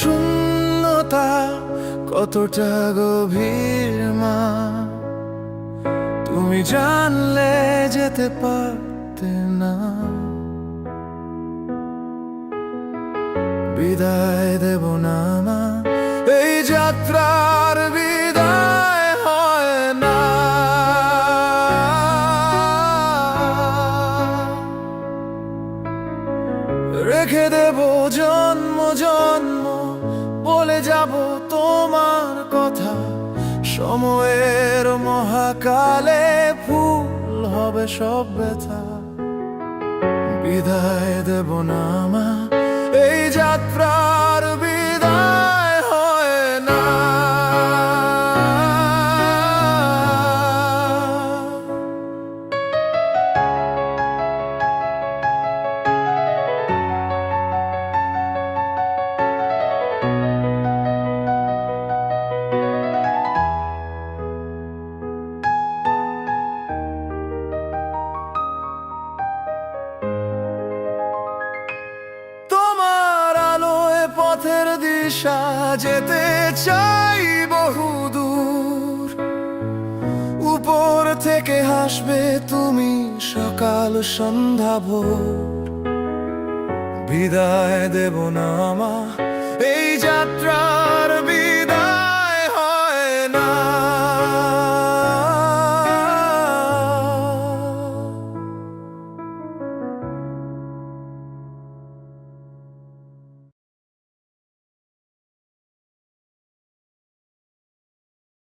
শূন্যতা কতটা গভীর মা। তুমি জানলে যেতে পারতে না। বিদায় দেব না মা, এই যাত্রার বিদায় হয় না। রেখে দেব জন্ম জন্ম বলে যাব তোমার কথা। সময়ের মহাকালে ফুল হবে সব ব্যথা। বিদায় দেব না মা, এই যাত্রার দিশা যেতে চাই বহুদূর। উপর থেকে হাসবে তুমি সকাল সন্ধ্যা ভোর। বিদায় দেব না মা, এই যাত্রা